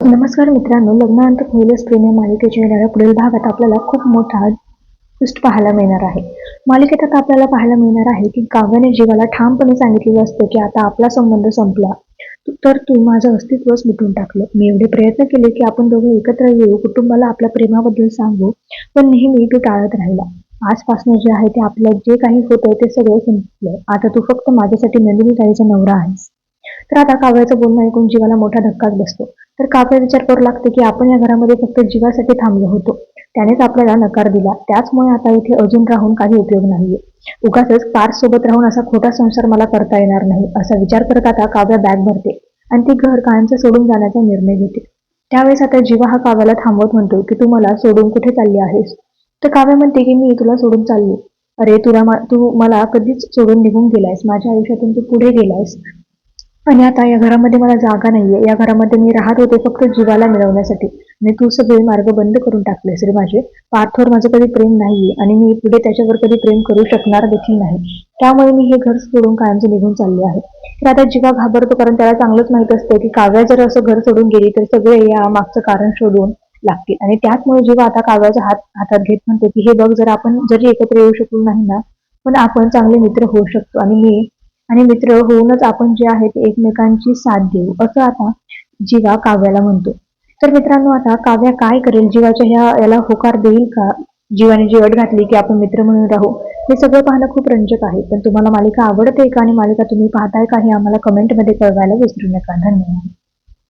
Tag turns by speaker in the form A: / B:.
A: नमस्कार मित्रांनो लग्नानंतर पहिलेच प्रेम या मालिकेच्या येणाऱ्या पुढील भागात आपल्याला खूप मोठा ट्विस्ट पाहायला मिळणार आहे. मालिकेत आता आपल्याला पाहायला मिळणार आहे की काव्याने जीवाला ठामपणे सांगितलेलं असतं की आता आपला संबंध संपला. तर तू माझं अस्तित्वच मिटून टाकलं. मी एवढे प्रयत्न केले की आपण दोघे एकत्र येऊ कुटुंबाला आपल्या प्रेमाबद्दल सांगू पण नेहमी तू टाळत राहिला. आजपासून जे आहे ते आपलं जे काही होतं ते सगळं संपलं. आता तू फक्त माझ्यासाठी नंदिनी ताईचा नवरा आहेस. तर आता काव्याचं बोलणं ऐकून जीवाला मोठा धक्काच बसतो. तर काव्य विचार करू लागते की आपण या घरामध्ये फक्त जीवासाठी थांबलो होतो. त्यानेच आपल्याला नकार दिला. त्याचमुळे आता इथे अजून राहून काही उपयोग नाहीये. उगाच पार्स सोबत राहून असा खोटा संसार मला करता येणार नाही असा विचार करत आता काव्य बॅग भरते आणि ती घर कायमचं सोडून जाण्याचा निर्णय घेते. त्यावेळेस आता जीवा हा काव्याला थांबवत म्हणतो की तू मला सोडून कुठे चालली आहेस? तर काव्य म्हणते की मी तुला सोडून चालली. अरे तुला तू मला कधीच सोडून निघून गेलायस. माझ्या आयुष्यातून तू पुढे गेलायस. आणि आता या घरामध्ये मला जागा नाहीये. या घरामध्ये मी राहत होते फक्त जीवाला मिळवण्यासाठी. आणि तू सगळे मार्ग बंद करून टाकलेस रे माझे पार्थवर माझं कधी प्रेम नाहीये आणि मी पुढे त्याच्यावर कधी प्रेम करू शकणार देखील नाही. त्यामुळे मी हे घर सोडून कायमचे निघून चालले आहे. तर आता जीवा घाबरतो कारण त्याला चांगलंच माहीत असतं की काव्या जर असं घर सोडून गेली तर सगळे या मागचं कारण शोधून लागतील. आणि त्याचमुळे जीवा आता काव्याचा हात हातात घेत म्हणतो की हे बघ जर आपण जरी एकत्र येऊ शकलो नाही ना पण आपण चांगले मित्र होऊ शकतो. आणि मी आणि मित्र होऊनच आपण जे आहे ते एकमेकांची साथ देऊ असं आता जीवा काव्याला म्हणतो. तर मित्रांनो आता काव्या काय करेल? जीवाच्या ह्या याला होकार देईल का? जीवाने जी अट घातली की आपण मित्र म्हणून राहू हे सगळं पाहणं खूप रंजक आहे. पण तुम्हाला मालिका आवडते का? आणि मालिका तुम्ही पाहताय का? हे आम्हाला कमेंटमध्ये कळवायला विसरू नका. धन्यवाद.